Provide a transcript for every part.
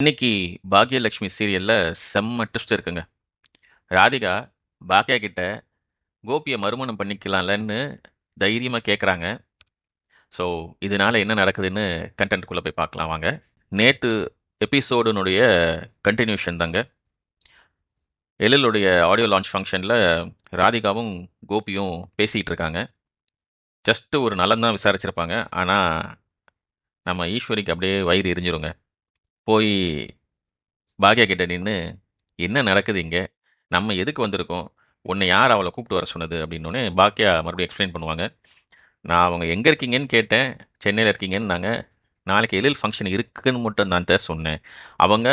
இன்னைக்கு பாக்யலட்சுமி சீரியலில் செம்ம ட்விஸ்ட் இருக்குங்க. ராதிகா பாக்யா கிட்ட கோபியை மறுமணம் பண்ணிக்கலாம்லன்னு தைரியமாக கேட்குறாங்க. ஸோ, இதனால என்ன நடக்குதுன்னு கண்டென்ட்குள்ளே போய் பார்க்கலாம் வாங்க. நேற்று எபிசோடுனுடைய கண்டினியூஷன் தாங்க. எழிலுடைய ஆடியோ லான்ச் ஃபங்க்ஷனில் ராதிகாவும், கோபியும் பேசிகிட்டு இருக்காங்க. ஜஸ்ட்டு ஒரு நலம் தான் விசாரிச்சிருப்பாங்க. ஆனால் நம்ம ஈஸ்வரிக்கு அப்படியே வயிறு எரிஞ்சிருங்க. போய் பாக்யா கிட்ட நின்று "என்ன நடக்குது இங்கே நம்ம எதுக்கு வந்திருக்கோம்? உன்னை யார் அவளை கூப்பிட்டு வர சொன்னது?" அப்படின்னோனே பாக்கியா மறுபடியும் எக்ஸ்ப்ளைன் பண்ணுவாங்க. "நான் அவங்க எங்கே இருக்கீங்கன்னு கேட்டேன். சென்னையில் இருக்கீங்கன்னு நாங்கள் நாளைக்கு எழில் ஃபங்க்ஷன் இருக்குன்னு மட்டும் தான் சொன்னேன். அவங்க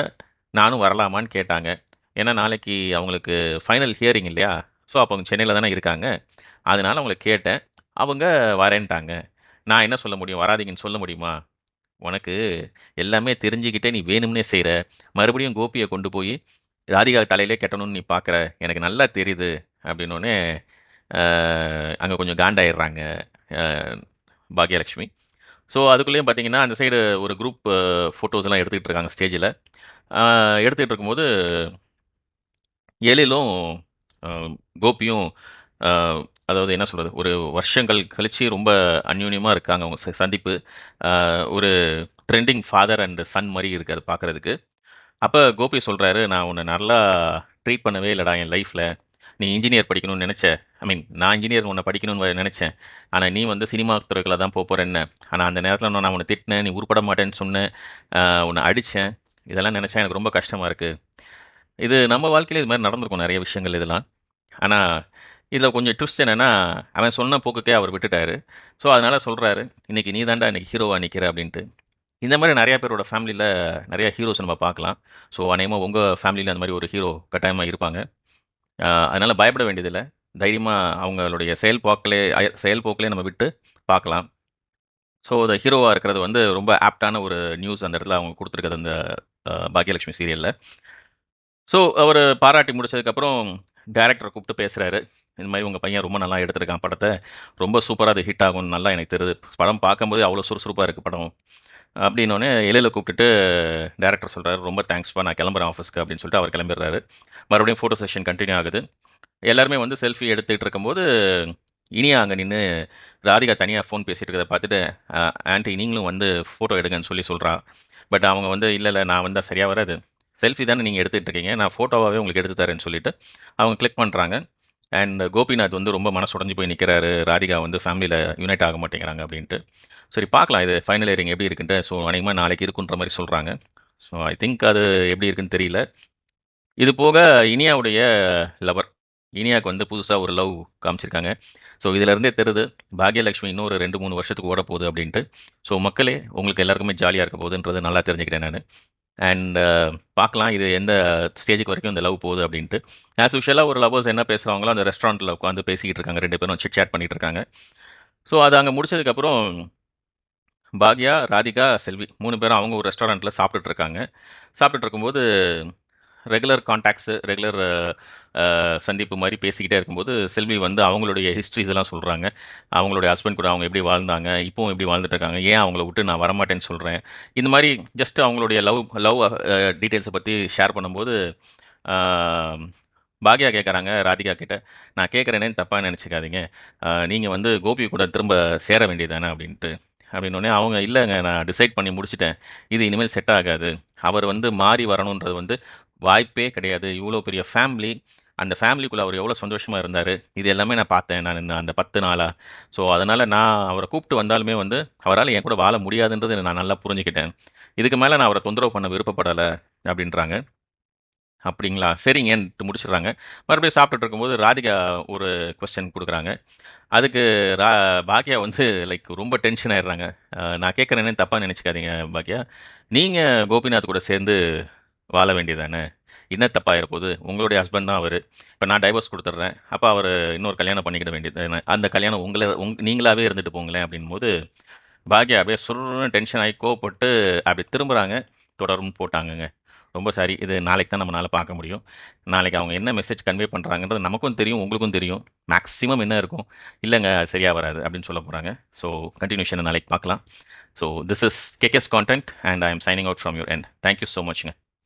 நானும் வரலாமான்னு கேட்டாங்க. ஏன்னா நாளைக்கு அவங்களுக்கு ஃபைனல் ஹியரிங் இல்லையா? ஸோ, அப்போ அவங்க சென்னையில் தானே இருக்காங்க. அதனால் அவங்கள கேட்டேன். அவங்க வரேன்ட்டாங்க. நான் என்ன சொல்ல முடியும்? வராதீங்கன்னு சொல்ல முடியுமா? உனக்கு எல்லாமே தெரிஞ்சுக்கிட்டே நீ வேணும்னே செய்கிற மறுபடியும் கோபியை கொண்டு போய் ராதிகா தலையிலே கட்டணும்னு நீ பார்க்குற. எனக்கு நல்லா தெரியுது." அப்படின்னோடனே அங்கே கொஞ்சம் காண்டாயிடுறாங்க பாக்யலக்ஷ்மி ஸோ, அதுக்குள்ளேயும் பார்த்தீங்கன்னா, அந்த சைடு ஒரு குரூப் ஃபோட்டோஸ்லாம் எடுத்துக்கிட்டு இருக்காங்க ஸ்டேஜில் எடுத்துக்கிட்டு இருக்கும்போது எழிலும், கோபியும் அதாவது என்ன சொல்கிறது ஒரு வருஷங்கள் கழிச்சு ரொம்ப அந்யூன்யமாக இருக்காங்க அவங்க சந்திப்பு. ஒரு ட்ரெண்டிங் ஃபாதர் அண்ட் சன் மாதிரி இருக்குது அது பார்க்குறதுக்கு அப்போ கோபி சொல்கிறாரு "நான் உன்னை நல்லா ட்ரீட் பண்ணவே இல்லைடா என் லைஃப்பில் நீ இன்ஜினியர் படிக்கணும்னு நினச்ச ஐ மீன் நான் இன்ஜினியர் உன்னை படிக்கணும்னு நினச்சேன் ஆனால் நீ வந்து சினிமா துறைகளை தான் போக போகிறேன்னு ஆனால் அந்த நேரத்தில் நான் உன்னை திட்டினேன். நீ உருப்பட மாட்டேன்னு சொன்ன. உன்னை அடித்தேன் இதெல்லாம் நினச்சா எனக்கு ரொம்ப கஷ்டமாக இருக்குது இது நம்ம வாழ்க்கையில் இது மாதிரி நடந்திருக்கும் நிறைய விஷயங்கள் இதெல்லாம். ஆனால் இதில் கொஞ்சம் ட்விஸ்ட் என்னென்னா அவன் சொன்ன போக்குக்கே அவர் விட்டுட்டாரு. ஸோ, அதனால் சொல்கிறாரு "இன்னைக்கு நீ தாண்டா இன்றைக்கி ஹீரோவாக நிற்கிற அப்படின்ட்டு. இந்த மாதிரி நிறையா பேரோட ஃபேமிலியில் நிறையா ஹீரோஸ் நம்ம பார்க்கலாம். ஸோ, அநேகமாக உங்கள் ஃபேமிலியில் அந்த மாதிரி ஒரு ஹீரோ கட்டாயமாக இருப்பாங்க. அதனால் பயப்பட வேண்டியதில்லை தைரியமாக அவங்களுடைய செயல்போக்கிலே செயல்போக்கிலே நம்ம விட்டு பார்க்கலாம். ஸோ, இந்த ஹீரோவாக இருக்கிறது வந்து ரொம்ப ஆப்டான ஒரு நியூஸ் அந்த இடத்துல அவங்க கொடுத்துருக்கிறது அந்த பாக்யலட்சுமி சீரியலில் ஸோ, அவர் பாராட்டி முடிச்சதுக்கப்புறம் டேரக்டரை கூப்பிட்டு பேசுகிறாரு இந்த மாதிரி உங்கள் பையன் ரொம்ப நல்லா எடுத்திருக்கான் படத்தை ரொம்ப சூப்பராக அது ஹிட் ஆகும்னு நல்லா எனக்கு தெரியுது. படம் பார்க்கும்போது அவ்வளோ சுறுசுறுப்பாக இருக்குது படம்." அப்படின்னோனே எழில கூப்பிட்டுட்டு டேரக்டர் சொல்கிறாரு "ரொம்ப தேங்க்ஸ்ப்பா நான் கிளம்புறேன் ஆஃபீஸ்க்கு" அப்படின்னு சொல்லிட்டு அவர் கிளம்பிடுறாரு. மறுபடியும் ஃபோட்டோ செஷன் கண்டினியூ ஆகுது. எல்லாருமே வந்து செல்ஃபி எடுத்துகிட்டு இருக்கும்போது, இனியா அங்கே நின்று ராதிகா தனியாக ஃபோன் பேசிகிட்டு இருக்கிறத பார்த்துட்டு, ஆன்ட்டி நீங்களும் வந்து ஃபோட்டோ எடுங்கன்னு" சொல்லி சொல்றா. பட் அவங்க வந்து, இல்லை இல்லை நான் வந்தால் சரியாக வராது. செல்ஃபி தானே நீங்கள் எடுத்துகிட்டு இருக்கீங்க. நான் ஃபோட்டோவாகவே உங்களுக்கு எடுத்து தரேன்னு" சொல்லிட்டு அவங்க கிளிக் பண்ணுறாங்க அண்ட் கோபிநாத் வந்து ரொம்ப மனசு உடைஞ்சு போய் நிற்கிறாரு ராதிகா வந்து ஃபேமிலியில் யுனைட் ஆக மாட்டேங்கிறாங்க அப்படின்ட்டு. சரி பார்க்கலாம் இது ஃபைனல் இயரிங் எப்படி இருக்குன்ட்டு. ஸோ, அநேகமாக நாளைக்கு இருக்குன்ற மாதிரி சொல்கிறாங்க ஸோ, ஐ திங்க் அது எப்படி இருக்குன்னு தெரியல. இது போக இனியாவுடைய லவர். இனியாவுக்கு வந்து புதுசாக ஒரு லவ் காமிச்சிருக்காங்க. ஸோ, இதில இருந்தே தெரியுது பாக்யலட்சுமி இன்னும் ஒரு 2, 3 வருஷத்துக்கு ஓடப்போகுது அப்படின்ட்டு. ஸோ, மக்களே உங்களுக்கு எல்லாருக்குமே ஜாலியாக இருக்க போகுதுன்றது நல்லா தெரிஞ்சுக்கிட்டேன் நான் அண்ட் uh, பார்க்கலாம் இது எந்த ஸ்டேஜுக்கு வரைக்கும் இந்த லவ் போகுது அப்படின்ட்டு. ஆஸ் யூஷுவலாக ஒரு லவ்வர்ஸ் என்ன பேசுறாங்களோ அந்த ரெஸ்டாரண்ட்டில் உட்காந்து பேசிக்கிட்டு இருக்காங்க. ரெண்டு பேரும் சிட் சேட் பண்ணிகிட்டு இருக்காங்க. ஸோ, அது அங்கே முடிச்சதுக்கப்புறம் பாக்யா, ராதிகா, செல்வி மூணு பேரும் அவங்க ஒரு ரெஸ்டாரண்ட்டில் சாப்பிட்டுட்டு இருக்காங்க. சாப்பிட்டுட்டு இருக்கும்போது ரெகுலர் காண்டாக்ட்ஸு ரெகுலர் சந்திப்பு மாதிரி பேசிக்கிட்டே இருக்கும்போது, செல்வி வந்து அவங்களுடைய ஹிஸ்ட்ரி இதெல்லாம் சொல்கிறாங்க அவங்களுடைய ஹஸ்பண்ட் கூட அவங்க எப்படி வாழ்ந்தாங்க, இப்போவும் எப்படி வாழ்ந்துட்டு இருக்காங்க, ஏன் அவங்கள விட்டு நான் வரமாட்டேன்னு சொல்கிறேன் இந்த மாதிரி ஜஸ்ட் அவங்களுடைய லவ் லவ் டீட்டெயில்ஸை பற்றி ஷேர் பண்ணும்போது, பாக்யா கேட்குறாங்க ராதிகா கிட்ட, "நான் கேட்குறேனேன்னு தப்பாக நினச்சிக்காதீங்க. நீங்கள் வந்து கோபி கூட திரும்ப சேர வேண்டியது தானே" அப்படின்ட்டு. அப்படின்னோடனே அவங்க, இல்லைங்க நான் டிசைட் பண்ணி முடிச்சிட்டேன். இது இனிமேல் செட் ஆகாது. அவர் வந்து மாறி வரணுன்றது வந்து வாய்ப்பே கிடையாது. இவ்வளோ பெரிய ஃபேமிலி. அந்த ஃபேமிலிக்குள்ளே அவர் எவ்வளோ சந்தோஷமாக இருந்தார் இது எல்லாமே நான் பார்த்தேன் நான் அந்த பத்து நாளாக ஸோ, அதனால் நான் அவரை கூப்பிட்டு வந்தாலுமே வந்து அவரால் என் கூட வாழ முடியாதுன்றது நான் நல்லா புரிஞ்சுக்கிட்டேன். இதுக்கு மேலே நான் அவரை தொந்தரவு பண்ண விருப்பப்படலை அப்படின்றாங்க. அப்படிங்களா? சரிங்க முடிச்சிடுறாங்க மறுபடியும் சாப்பிட்டுட்டு இருக்கும்போது ராதிகா ஒரு கொஸ்டின் கொடுக்குறாங்க அதுக்கு ரா பாக்யா வந்து லைக் ரொம்ப டென்ஷன் ஆயிடுறாங்க. "நான் கேட்குறேன்னு தப்பாக நினச்சிக்காதீங்க பாக்யா. நீங்கள் கோபிநாத் கூட சேர்ந்து வாழ வேண்டியதானே? என்ன தப்பாயிற போகுது? உங்களுடைய ஹஸ்பண்ட் தான் அவர். இப்போ நான் டைவர்ஸ் கொடுத்துட்றேன். அப்போ அவர் இன்னொரு கல்யாணம் பண்ணிக்கிட வேண்டியது அந்த கல்யாணம் உங்களை உங் நீங்களாகவே இருந்துட்டு போங்களேன்" அப்படின்னும்போது, பாக்யா அப்படியே சுர்ருன்னு டென்ஷன் ஆகி கோவப்பட்டு அப்படி திரும்புகிறாங்க தொடரும் போட்டாங்கங்க. ரொம்ப சாரி இது நாளைக்கு தான் நம்மளால் பார்க்க முடியும். நாளைக்கு அவங்க என்ன மெசேஜ் கன்வே பண்ணுறாங்கன்றது நமக்கும் தெரியும் உங்களுக்கும் தெரியும். மேக்ஸிமம் என்ன இருக்கும்? இல்லைங்க சரியாக வராது அப்படின்னு சொல்ல போகிறாங்க ஸோ கண்டினியூஷனை நாளைக்கு பார்க்கலாம். So this is KK's content and I am signing out from your end thank you so மச்ங்க